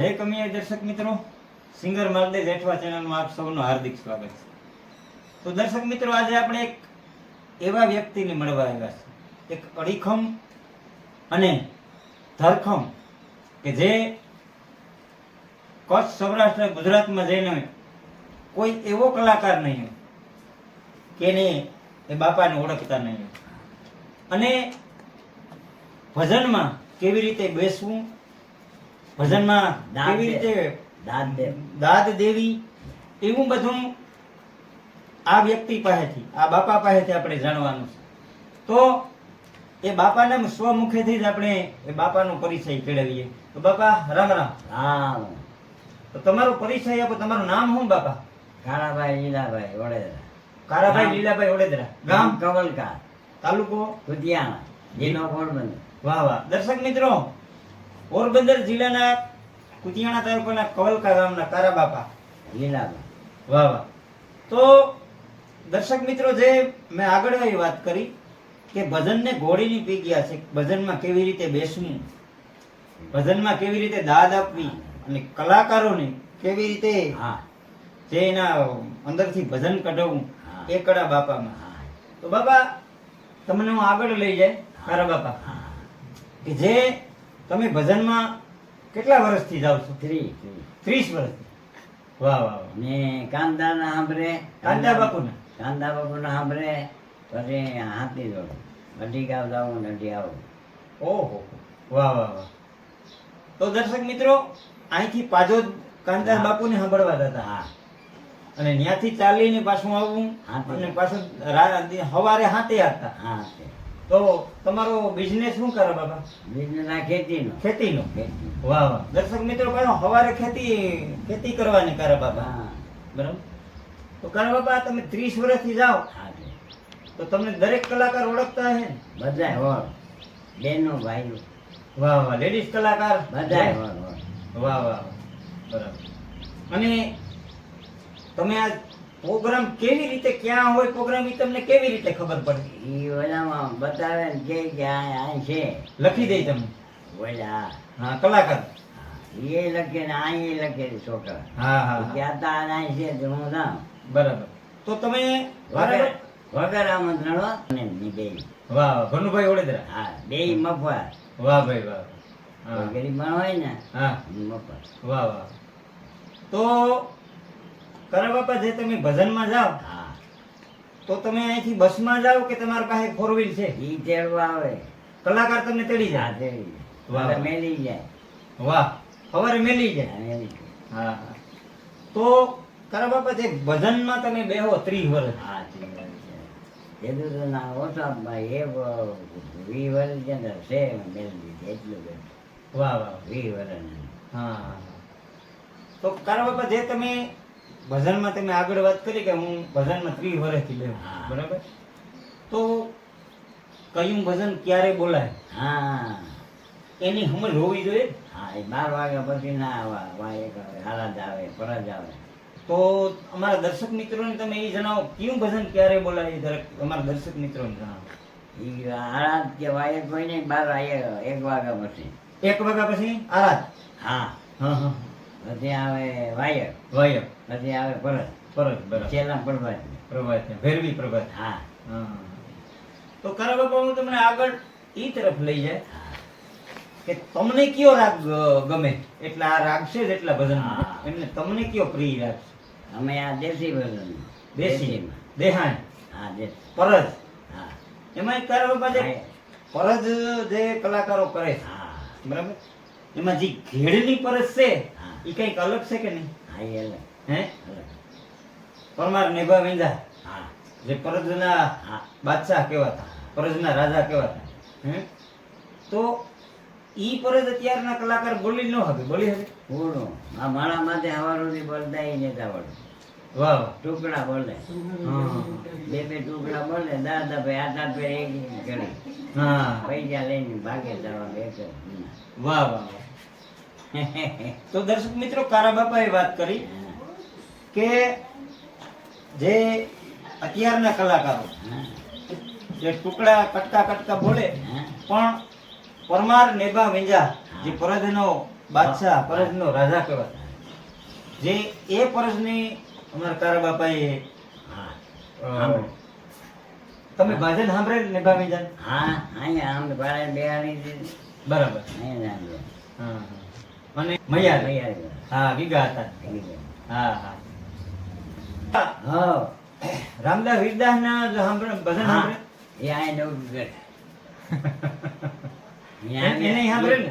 જય કમિયા દર્શક મિત્રો. સિંગર માલદે જેઠવા ચેનલમાં આપ સૌનું હાર્દિક સ્વાગત છે. તો દર્શક મિત્રો, આજે આપણે એક એવા વ્યક્તિને મળવા આવ્યા છે. એક અડીખમ અને ધરખમ કે જે કચ્છ સૌરાષ્ટ્ર ગુજરાતમાં જઈને કોઈ એવો કલાકાર નહીં હોય કે એને એ બાપાને ઓળખતા નહીં હોય. અને ભજનમાં કેવી રીતે બેસવું ભજનમાં કેવી રીતે? દાદ દાદ દેવી એવું બધું આ વ્યક્તિ પાસેથી આ બાપા પાસેથી આપણે જાણવાનું છે. તો એ બાપાને સ્વમુખેથી જ આપણે એ બાપાનો પરિચય કેળવીએ. તો બાપા રામ રામ. રામ. તો તમારો પરિચય આપો તમારું નામ શું બાપા? કાળાભાઈ લીલાભાઈ વડેદરા. કારાભાઈ લીલાભાઈ વડેદરા. ગામ? કવલકા તાલુકો? કુતિયાણા જિલ્લો પોરબંદર વાહ વાહ. દર્શક મિત્રો પોરબંદર જિલ્લાના કુતિયાણા તાલુકાના કવલકા ગામના તારા બાપા લીલાબા. વાહ વાહ. તો દર્શક મિત્રો જે મેં આગળ એ વાત કરી કે ભજનને ઘોડીની પી ગયા છે ભજનમાં કેવી રીતે બેસવું ભજનમાં કેવી રીતે દાદ આપવી અને કલાકારોને કેવી રીતે હા. જે એના અંદરથી ભજન કઢાવવું એ કળા બાપામાં. તો બાપા તમને હું આગળ લઈ જાય મારા બાપા. કે જે તમે ભજનમાં કેટલા વર્ષથી જાઓ છો? થ્રી ત્રી ત્રીસ વર્ષથી? વાહ વાહ ને કાંદાના સાંભળે કાંદા બાપુના? કાંદા બાપુના સાંભળે પછી હાથી જોડે અઢી ગાવ જાવું ને અઢી આવું. ઓહો. વાહ વાહ વાહ. તો દર્શક મિત્રો અહીંથી પાછો કાંતાર હા. બાપુને સાંભળવા જતા. હા. અને ત્યાંથી ચાલીને પાછું આવવું. અને પાછું સવારે હાથે આવતા. હા તે તમારો બિઝનેસ શું કરે બાબા? બીજના ખેતીનો. ખેતીનો? ખેતી. વાહ વાહ. દર્શક મિત્રો પાછો સવારે ખેતી ખેતી કરવાની કરે બાબા. હા. બરાબર? તો કરે બાબા તમે ત્રીસ વર્ષથી જાઓ. હા તો તમને દરેક કલાકાર ઓળખતા હશે બધા હોય. બેનો ભાઈઓ વાહ વાહ. લેડીઝ કલાકાર. બધા વાહ વાહ વાહ. બરાબર. અને તમે આ પ્રોગ્રામ કેવી રીતે ક્યાં હોય પ્રોગ્રામ એ તમને કેવી રીતે ખબર પડે? ઈ ઓલામાં બતાવે ને કે કે આ આ છે. લખી દે તમે ઓલા. હા કલાકાર. એ લખે ને આ એ લખે છોકરા. હા હા ક્યાં તા આ છે તો હું ના બરાબર. તો તમે બરાબર વગર આમંત્રણ અને ને બે. વાહ ભનુભાઈ ઓળેદરા હા બે મફત. વાહ ભાઈ વાહ. ગરીબ માણસ હોય ને હા. મફત. વાહ વાહ. તો કરા બાપા જે તમે ભજનમાં જાઓ હા. તો તમે અહીંથી બસમાં જાઓ કે તમારી પાસે ફોર વ્હીલ છે? ઈ તેડવા આવે. કલાકાર તમને તેડી હા જાય. તેડી વાહ. મેલી જાય. વાહ. સવારે મેલી જાય. હા. હા. તો તારા બાપા જે ભજનમાં તમે બેહો ત્રીસ વર્ષ. હા તે વાત છે. તો ના એ વી વર્ષ જે છે મેલી એટલું વાહ વાહ. વી વર્ષ હા. તો તારા બાપા જે તમે ભજનમાં તમે આગળ વાત કરી કે હું ભજનમાં ત્રીસ વર્ષથી લેવું. બરાબર? તો કયું ભજન ક્યારે બોલાય? હા. એની સમજ હોવી જોઈએ? હા એ બાર વાગ્યા પછી ના આવા વાય હાલાત આવે ફરજ આવે. તો અમારા દર્શક મિત્રોને તમે એ જણાવો કયું ભજન ક્યારે બોલાય એ અમારા દર્શક મિત્રોને જણાવો. એ કે વાય હોય ને બાર વાગે એક વાગ્યા પછી. એક વાગ્યા પછી? આરાધ હા. હા હા પછી આવે વાયર વાયર પછી આવે પરત. પરત બરાબર. છેલ્લા પ્રભાત પ્રભાત ભેરવી પ્રભાત. હા. હા. તો કરા બાપા હું તમને આગળ એ તરફ લઈ જાય કે તમને કયો રાગ ગમે? એટલે આ રાગ છે જ એટલા ભજન. એમને તમને કયો પ્રિય રાગ છે? અમે આ દેશી ભજન દેશી. દેહાણ. હા જે પરજ. હા. એમાં કરા બાપા જે પરજ જે કલાકારો કરે બરાબર? એમાં જે ઘેડની પરજ છે. એ કંઈક અલગ છે કે નહીં? હા એ અલગ. હે? પરમાર નિભા વેંધા જે પરજના બાદશાહ કહેવાતા પરજના રાજા કહેવાતા હે? તો ઈ પરજ અત્યારના કલાકાર બોલી ન હવે બોલી હવે. પૂરું આ માળા માથે હવારોથી બોલતા ય નતા આવડતું. વાહ ટુકડા બોલે. બે બે ટુકડા બોલે દાદા ભાઈ આટા પે ભાઈ એક કરી હા. પૈસા લઈને ભાગે જવા બે. વાહ વાહ વાહ. તો દર્શક મિત્રો કારા બાપાએ વાત કરી. કે જે અત્યારના કલાકારો જે ટુકડા કટકા કટકા બોલે પણ પરમાર નેભા વેંજા જે પરજનો બાદશાહ પરજનો રાજા કહેવાય જે એ પરજની અમારા તારા બાપાએ તમે ભજન સાંભળે ને ભાભી જાન હા અહીંયા આમ પાડે બેહાડી છે. બરાબર. અહીંયા હા હા. અને મૈયા બેહાડી હા ગીગા હતા. હા હા. હો. રામદાસ વિરદાસ ના સાંભળે ભજન. સાંભળે? એ આય નવું કરે. એને- સાંભળે ને?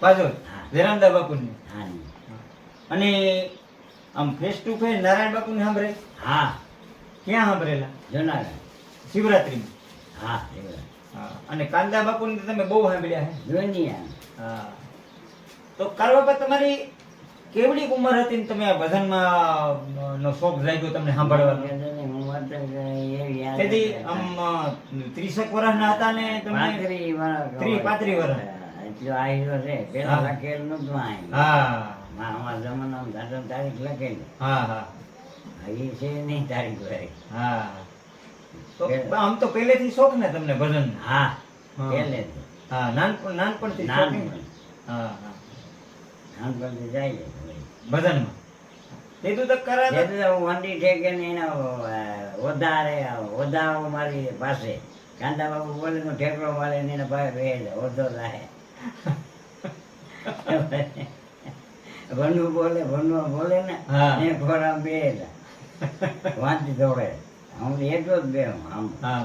પાછો હા. જયરામદાસ બાપુની. હા અને આમ ફેસ ટુ ફેસ નારાયણ બાપુને સાંભળે? હા. ક્યાં સાંભળેલા? જુનાગઢ. શિવરાત્રીમાં. હા હા. અને કાંદા બાપુને તમે બહુ સાંભળ્યા હે. દુનિયા હા. તો પર તમારી કેવડી ઉંમર હતી ને તમે ભજન ભજનમાં નો શોખ જાગ્યો તમને સાંભળવાનો? તેથી આમ ત્રીસેક વર્ષના હતા ને તમે? પાંત્રી વર્ષ ત્રીસ, પાંત્રીસ વર્ષ. આમ તો પેલેથી શોખ ને તમને ભજન હા નાનપણ નાનપણથી નાનપણથી જાય ભજનમાં. તે તો કરા જે તો વંડી ઠેકે ને એના વધારે વધારો મારી પાસે. કાંદા બાબુ બોલે તો ઠેકડો મારે ને એના ઓધો બોલે ને એ ખોરામ બે વાંચી દોડે. હું એટલો જ બે આમ. હા.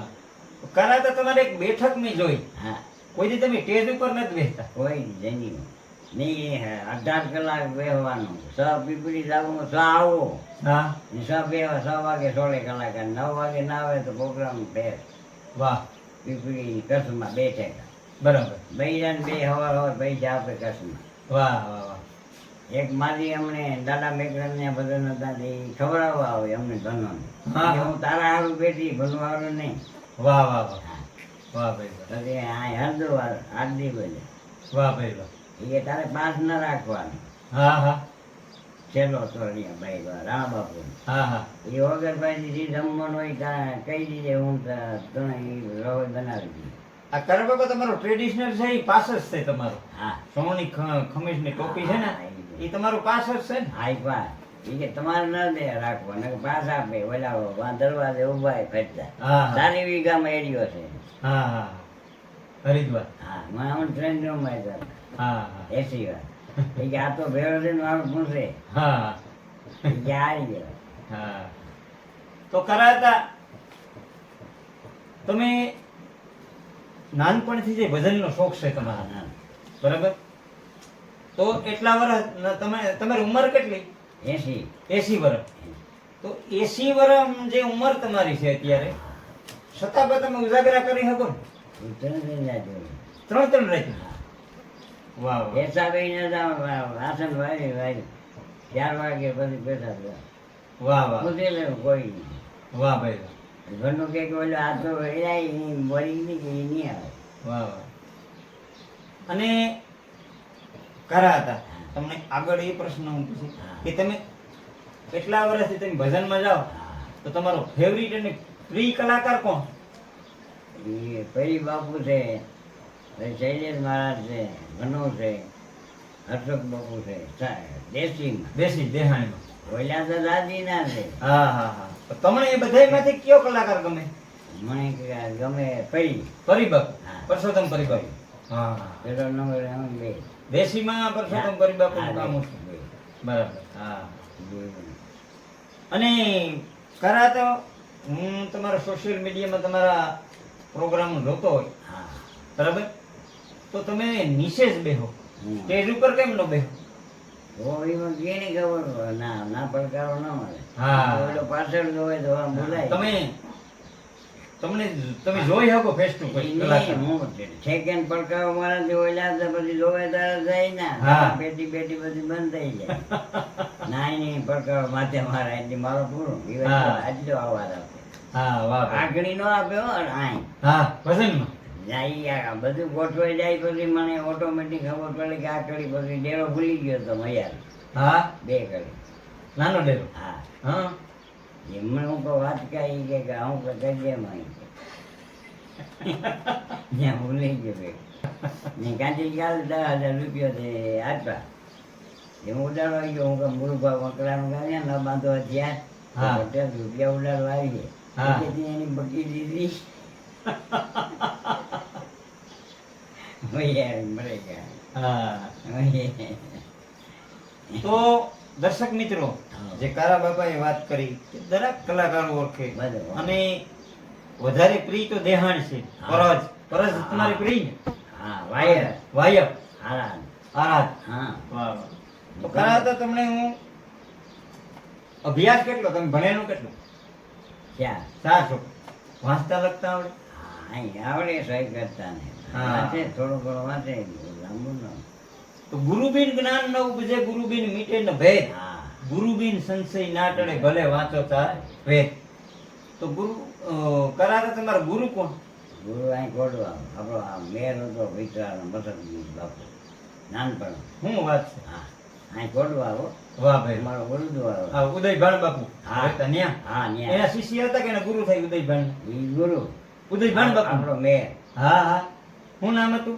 કરા તો તમારે એક બેઠક મેં જોઈ હા. કોઈ તમે ટેજ ઉપર નથી બેસતા. કોઈ જની નહીં અઢાર કલાક બેહવાનું. સ પીપળી જવું છ આવો. હા. ને સ બે સ વાગે સોળે કલાક. અને નવ વાગે ના આવે તો પ્રોગ્રામ ફેર વાહ. પીપળી કચ્છમાં બેઠે. બરાબર. બૈરાને બે હવાર હવાર પૈસા આપે કચ્છમાં વાહ વાહ વાહ. એક મારી અમને દાદા મેકરન ને બધા હતા એ ખવડાવવા આવે અમને ભણવાનું. હા. હું તારા હારું બેઠી ભણવા નહીં. વાહ વાહ વાહ. વાહ ભાઈ પછી આ આરતી બોલે. વાહ ભાઈ વાહ. એ તારે પાસ ના રાખવાનું. હા હા. છેલ્લો તોડિયા ભાઈ રામ બાપુ. હા હા. એ પછી જે જમવાનું હોય કહી દીધે હું ત- તને એ રવૈ બનાવી દઈએ આ કરબાબા તમારો ટ્રેડિશનલ છે એ પાસ જ છે તમારો. હા. સોની ખમીસની ટોપી છે ને એ તમારો પાસ જ છે ને? હાઈ પા એ કે તમારે ન દે રાખવા ને પાસ આપે. ઓલા વા દરવાજે ઊભા હા સારી વીઘામાં એરિયો છે. હા હા. હરિદ્વાર હા હું ટ્રેન રૂમમાં હતા હા એસી વાર એ કે આ તો ભેળો વાળું પૂછે હા. કે ગયો. હા. તો કરાતા તમે નાનપણથી જે ભજનનો શોખ છે તમારા. બરાબર? તો એટલા વર્ષ તમે તમારી ઉંમર કેટલી? એસી એસી વર્ષ તો એસી વર્ષ જે ઉંમર તમારી છે અત્યારે છતાં પણ તમે ઉજાગરા કરી શકો ત્રણ ત્રણ ત્રણ રાત. વાહ વાહ. એસા ભાઈ ને આસન વાળી વાળી ચાર વાગે પછી બેઠા હતા વાહ વાહ. પૂછી કોઈ નહીં. વાહ ભાઈ ઘરનું કે ઓલો આ તો એના મરી નહીં કે નહીં આવે. વાહ વાહ. અને કરા હતા. તમને આગળ એ પ્રશ્ન હું પૂછું કે તમે કેટલા વર્ષથી તમે ભજનમાં જાઓ તો તમારો ફેવરિટ અને પ્રિય કલાકાર કોણ? એ બાપુ છે શૈલેષ મહારાજ છે. મનો છે હર્ષક બાપુ છે દેશીમાં દેશી દેહાણીમાં ઓલા તો દાદીના છે. હા હા હા. તમને એ બધાયમાંથી કયો કલાકાર ગમે? મને ગમે પરી પરિબક હા. પરસોત્તમ પરિબક હા હા. પેલો નંબર બે. દેશીમાં પરસોત્તમ પરિબક હા, કામ છે બરાબર. હા. અને કરા તો હું તમારા સોશિયલ મીડિયામાં તમારા પ્રોગ્રામ જોતો હોય. હા. બરાબર? તો તમે નીચે જ બેહો. સ્ટેજ ઉપર કેમ ન બેહો? હોળીમાં કેની ખબર ના ના પડકારો ન મળે. હા. ઓલો પાછળ જોવે તો બોલાય. તમે તમને તમે જોઈ શકો ફેસ ટુ ફેસ સેકન્ડ પડકારો મારાથી ઓલા તો પછી જોવે તારે જાય ના પેટી પેટી બધી બંધ થઈ જાય. નહીં પડકારો માથે મારા એટલે મારો પૂરો. આટલો આવાજ આપે હા વાહ. ભાઈ. નો આપ્યો આય. હા જાય બધું ગોઠવાઈ જાય પછી મને ઓટોમેટિક ખબર પડે કે આ કડી પછી ડેરો ભૂલી ગયો તો મૈયાર. હા? બે કડી. નાનો ડેરો? હા. હા. એમને હું કહું વાત કહી કે કે હું કે કરજે માં ત્યાં ભૂલી ગયો બે. ને કાંચી કાલે દસ હજાર રૂપિયા છે આટલા એ હું ઉડાડવા ગયો હું કહું મુરુભા વકરાનું ગાવ્યા ન બાંધો ત્યાં હા. રૂપિયા ઉડાડવા આવી ગયા હા. તેથી એની બકી દીધી ઓય મળે ગયા હા ઓય. તો દર્શક મિત્રો જે કારા બાપાએ વાત કરી કે દરેક કલાકાર ઓળખે. અને વધારે પ્રિય તો દેહાણ છે. પરજ પરજ તમારી પ્રિય ને? હા વાયર. વાયબ હારા આરાધ. હા. વાહ. તો કરા તો તમને હું અભ્યાસ કેટલો? તમે ભણેલું કેટલું? ક્યાં? છો વાંચતા લખતા આવડે? હા આવડે સહી કરતા ને. વાંચે થોડું ઘણું વાંચે લાંબુ ન. તો ગુરુબિન જ્ઞાન ન ઉપજે ગુરુબિન મીટે ન ભેદ. હા. ગુરુબિન સંશય ના ટળે ભલે વાંચો તાર વેદ તો ગુરુ કરારે તમારો ગુરુ કોણ? ગુરુ અહીં ગોડવા આપણો આ મેર હતો વિચારનો મથક બાપુ. નાનપણ. શું વાત છે? હા. અહીં ગોડવા હો. વાહ ભાઈ. અમારો ગુરુદ્વારો. હા ઉદયભાન બાપુ. હા. ન્યા. હા ન્યા. એના શિષ્ય હતા કે ગુરુ થાય ઉદયભાન? ગુરુ. ઉદયભાન બાપુ. આપણો મેર. હા હા. શું નામ હતું?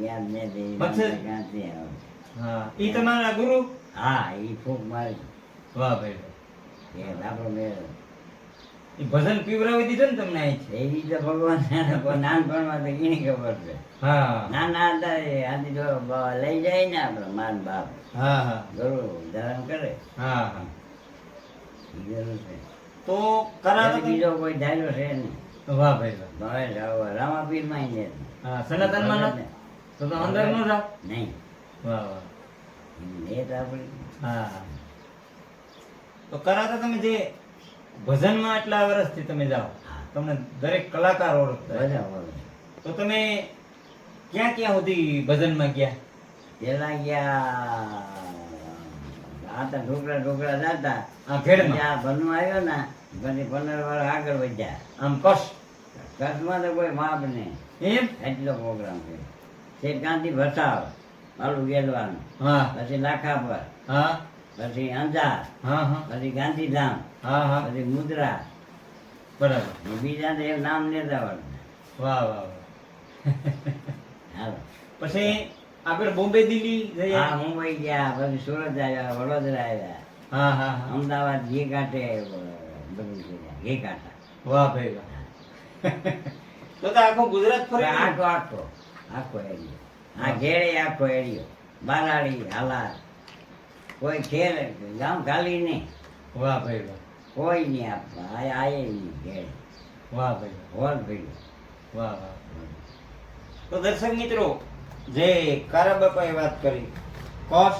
યાદ ક્યાંથી હા. ઈ તમારા ગુરુ? હા ઈ ફૂક મારી. વાહ ભાઈ. એ આપણો મેળ. ઈ ભજન પીવરાવી દીધું ને તમને એ રીતે ભગવાન નાનપણમાં તો એની ખબર છે હા. નાના હતા એ આથી જો લઈ જાય ને આપણે માન બાપ. હા હા. ગુરુ ધારણ કરે. હા હા. જરૂર છે. તો કરા ત્યારે બીજો કોઈ ધાર્યો છે નહીં. વાહ ભાઈ વાહ. હા તો તો અંદર નો જાવ નહીં. વાહ વાહ. એ તો હા હા. તો કરાતા તમે જે ભજનમાં આટલા વર્ષથી તમે જાઓ તમને દરેક કલાકાર ઓળખતા તો તમે ક્યાં ક્યાં સુધી ભજનમાં ગયા? પેલા ગયા આ તો ઢોકળા ઢોકળા જાતા આ ત્યાં ભનુ આવ્યો ને પછી પંદર વર્ષ આગળ વધ્યા. આમ કશ કચ્છમાં તો કોઈ માપ નહીં. એમ? એટલો પ્રોગ્રામ છે. તે ગાંધી ભસાવ માલું ગેલવાનું. હા. પછી લાખા પર. હા. પછી અંજાર. હા હા. પછી ગાંધીધામ. હા હા. પછી મુદ્રા. બરાબર. બીજા એમ નામ લેતા વાહ વાહ વાહ. પછી આગળ બોમ્બે દિલ્હી ગયા હા મુંબઈ ગયા પછી સુરત આવ્યા વડોદરા આવ્યા. હા હા હા. અમદાવાદ ઘી કાંઠે બધું. ઘી કાંઠા. વાહ ભાઈ તો તો આખો ગુજરાત ફરી આખો આખો આખો એરિયો. આ ઘેરે આખો એરિયો. બાલાડી હાલાર. કોઈ ખેર ગામ ખાલી નહીં. વાહ ભાઈ વાહ. કોઈ નહીં આપવા આય આયે નહીં ઘેર. વાહ ભાઈ હોલ ભાઈ વાહ વાહ. તો દર્શક મિત્રો જે કારા બાપાએ વાત કરી. કોસ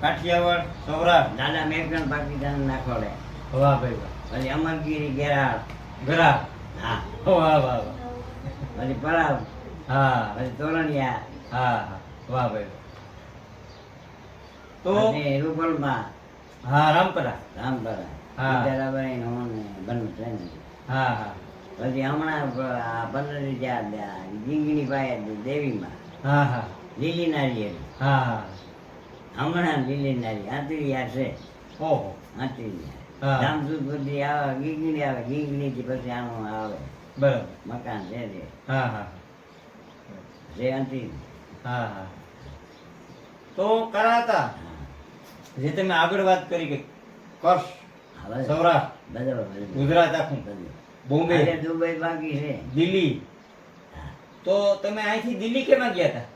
કાઠિયાવાડ સૌરાષ્ટ્ર. દાદા મેઘન પાકિસ્તાન નાખોડે વાહ ભાઈ વાહ. પછી અમરગીરી ગેરાળ ગરા હા. વાહ વાહ વાહ. પછી પરાવ હા. પછી તોરણિયા. હા હા. વાહ ભાઈ. તો? રૂપલમાં. હા રામપરા. રામપરા. હા. બરાબર નો ને બનવું છે હા હા. પછી હમણાં પંદર ત્યાં ગીંગણી પાસે દેવીમાં. હા હા. લીલી નારિયેળ હા હા. હમણાં લીલી નારી આંતરિયા છે. ઓહો. આંતરિયા. પછી આવે ગીંગણી આવે ગીંગણીથી પછી આનું આવે. બરાબર. મકાન છે તે. હા હા. છે અંતિમ હા હા. તો કરાતા. જે તમે આગળ વાત કરી કે કચ્છ સૌરાષ્ટ્ર ગુજરાત આખું. બોમ્બે. દુબઈ બાકી છે. દિલ્હી. તો તમે અહીંથી દિલ્હી કેમાં ગયા હતા?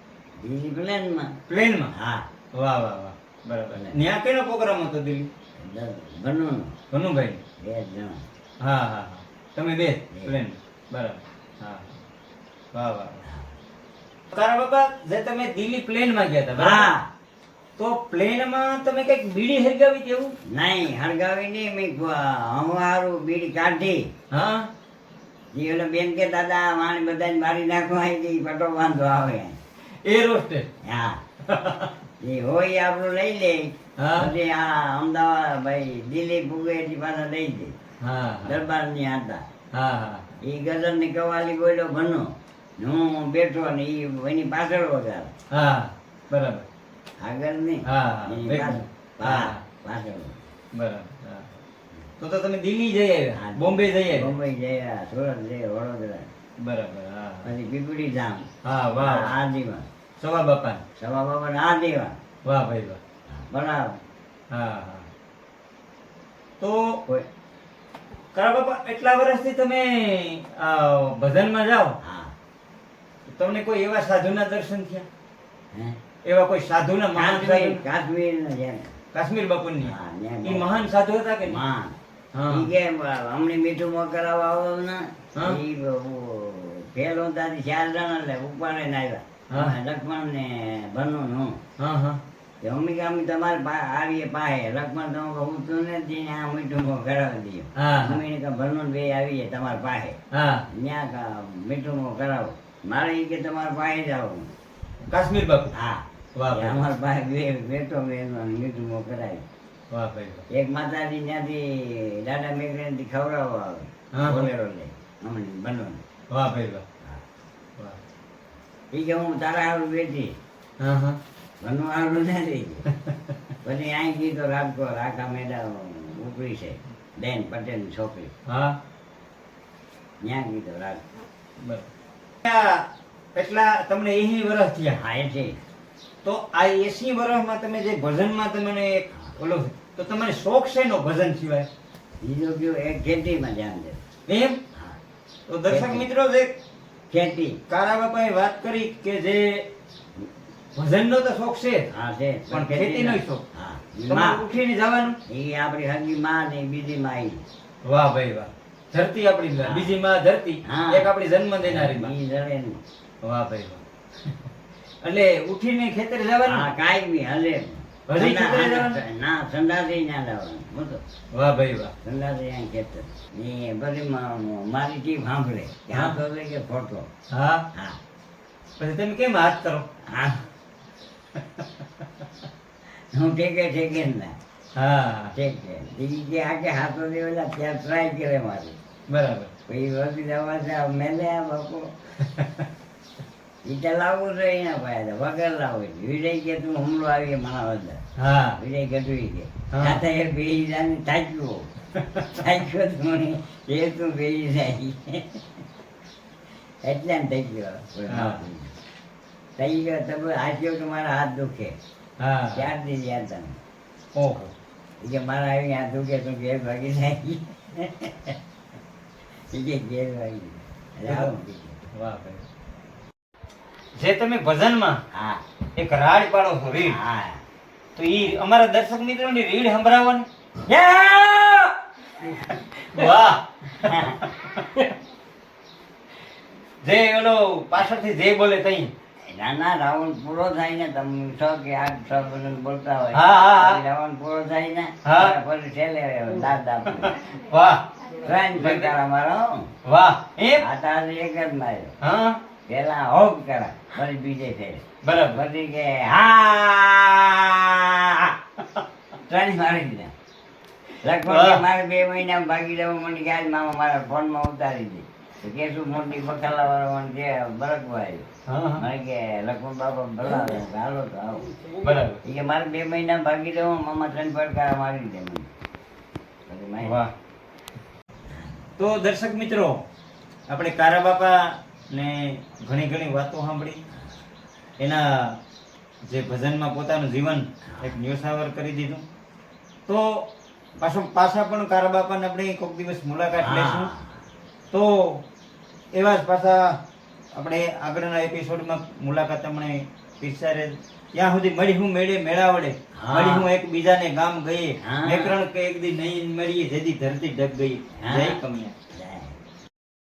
દિલ્હી પ્લેનમાં. પ્લેનમાં? હા. વાહ વાહ વાહ. બરાબર. ત્યાં કેનો પ્રોગ્રામ હતો દિલ્હી? ભનુનો ભનુભાઈ બે જણ. હા હા હા. તમે બે? પ્લેન. બરાબર. હા વાહ વાહ તારા બાબા જે તમે દિલ્હી પ્લેનમાં ગયા હતા હા. તો પ્લેનમાં તમે કંઈક બીડી હરગાવી હતી એવું? નહીં હળગાવી નહીં મેં હમવારું બીડી કાઢી. હા? જે ઓલો બેન કે દાદા વાણી બધાને મારી નાખવા આવી ગઈ પટો વાંધો આવે. એ રોસ્ટે હા. એ હોય આપણું લઈ લે. હા. પછી આ અમદાવાદ ભાઈ દિલીપ પૂગે પાસે પાછા લઈ દે. દરબારની હતા હા હા. એ ગઝલની કવાલી બોલ્યો ભનો હું બેઠો ને એ એની પાછળ વગાડ. હા. બરાબર. આગળ નહીં. હા, પાછળ. બરાબર. તો તો તમે દિલ્હી જઈ હા. આવ્યા બોમ્બે જઈ આવ્યા? મુંબઈ ગયા સુરત જઈ વડોદરા. બરાબર હા. પછી પીપળી ધામ. હા વાહ. આદિમાં સવા બાપા. સવા બાપા આ દીવા. વાહ ભાઈ વાહ. બરાબર. હા હા. તો કરા બાપા એટલા વર્ષથી તમે ભજનમાં જાઓ? હા. તમને કોઈ એવા સાધુના દર્શન થયા? હે? એવા કોઈ સાધુના મહાન કાશ્મીર સાધુ? કાશ્મીર જેમ. કાશ્મીર બાપુની. એ મહાન સાધુ હતા કે મહાન. અમને મીઠું માં કરાવવા આવો ને પેલો તારી ચાર જણા લે ઉપાડે ને આવ્યા લક્ષ્મણ ને બનુ નું અમે કે અમે તમારે આવીએ પાસે લક્ષ્મણ તમે હું તું નથી ને આ મીઠું કરાવી દઈએ. અમે કે ભનુ ને બે આવીએ તમારા પાસે ત્યાં મીઠું મોં કરાવો. મારે એ કે તમારા પાસે જ આવું કાશ્મીર બાપુ? હા. ભાઈ. અમારા પાસે બે બેઠો બેનો મીઠું ભાઈ એક માતાજી ત્યાંથી દાદા મેઘરાજથી ખવડાવવા આવે. બોલેરો લે અમને બનવાનું. વાહ ભાઈ વાહ. એ કે હું તારા હારું બેઠી. બનવું હારું નથી પછી અહીં કીધો રાખો રાખા મેડમ ઉપરી છે. બેન પટેલની છોકરી. હા. ત્યાં કીધો રાખ એટલા તમને એ વર્ષ થયા? હા એ છે. તો આ એસી વર્ષમાં તમે જે ભજનમાં તમને એક ઓલો તો તમને શોખ છે નો ભજન સિવાય? બીજો કયો? એક ખેતીમાં ધ્યાન દે. એમ? તો દર્શક મિત્રો જે ખેતી કારા બાપાએ વાત કરી કે જે ભજનનો તો શોખ છે હા છે પણ ખેતીનો શોખ? હા. ઉઠીને જવાનું? એ આપણી હગી માં ને બીજી માં. વાહ ભાઈ વાહ. ધરતી આપણી બીજી માં ધરતી. એક આપણી જન્મ દેનારી માં. વાહ ભાઈ વાહ. એટલે ઉઠીને ખેતરે જવાનું? હા કાંઈ નહીં હલે. હજી ખેતરે જવાનું? ના સંડાસે ના જવાનું બોલો. વાહ ભાઈ વાહ. સંડાસે અહીં ખેતર. એ બધી મારી ટીમ સાંભળે હા. આ કે ખોટો. હા? હા. પછી તમે કેમ હાથ કરો? હા. હું ઠેકે ઠેકે ને. હા. ઠેકે. બીજી કે આ કે હાથો દેવેલા ત્યાં ટ્રાય કરે મારી. બરાબર. પછી વધી જવા છે મેલે આ બાપુ. તો લાવવું જોઈએ એના પાસે વગર લાવો વિજય કે તું હુમલો આવી મારા બધા હા. વિજય કે હા. સાથે એ બેસી જાને થાક્યો થાક્યો તો એ તું બેસી જાય. એટલે ને થઈ ગયો. થઈ ગયો તમે હાચ્યો કે મારા હાથ દુખે. હા. ત્યારથી જ યાદ તમે ઓહો. કે મારા આવી હાથ દુખે તું ઘેર ભાગી જાય. કે ઘેર ભાગી જાય. વાહ ભાઈ. જે તમે ભજનમાં હા. એક રાડ પાડો છો રીડ. હા. તો ઈ અમારા દર્શક મિત્રોની રીડ સંભળાવવાની વાહ! જે ઓલો પાછળથી જે બોલે તઈ. નાના રાઉન્ડ પૂરો થાય ને તમે છ કે આઠ છ મિનિટ બોલતા હોય. હા, હા, હા. રાઉન્ડ પૂરો થાય ને પછી છેલ્લે દાદા વાહ. ત્રણ પ્રકાર મારો. વાહ. એ આ તારે એક જ માર્યો. હા. પેલા હોમ કરા પછી બીજે ફેરે. બરાબર. પછી કે હા. ત્રણ મારી દીધા. લગભગ મારે બે મહિના ભાગી જવું મને કે આજ મામા મારા ફોનમાં ઉતારી દે. તો કે શું મોટી બકાલા વાળો મને કે બરકવા આવ્યો. હા હા. મને કે લખમણ બાબા બોલાવે હાલો તો આવો. બરાબર. કે મારે બે મહિના ભાગી જવું મામા ત્રણ પડકારા મારી દે મને. વાહ. તો દર્શક મિત્રો આપણે કારા બાપા ને ઘણી ઘણી વાતો સાંભળી. એના જે ભજનમાં પોતાનું જીવન એક ન્યોસાવર કરી દીધું. તો પાછો પાછા પણ કારબાપાને આપણે કોઈક દિવસ મુલાકાત લઈશું તો એવા જ પાછા આપણે આગળના એપિસોડમાં મુલાકાત આપણે પીસારે ત્યાં સુધી મળી હું મેળે મેળાવડે. મળી હું એક બીજાને ગામ ગઈએ. મેકરણ કે એક દી નહીં મળીએ જેથી ધરતી ઢગ ગઈ. જય કમિયા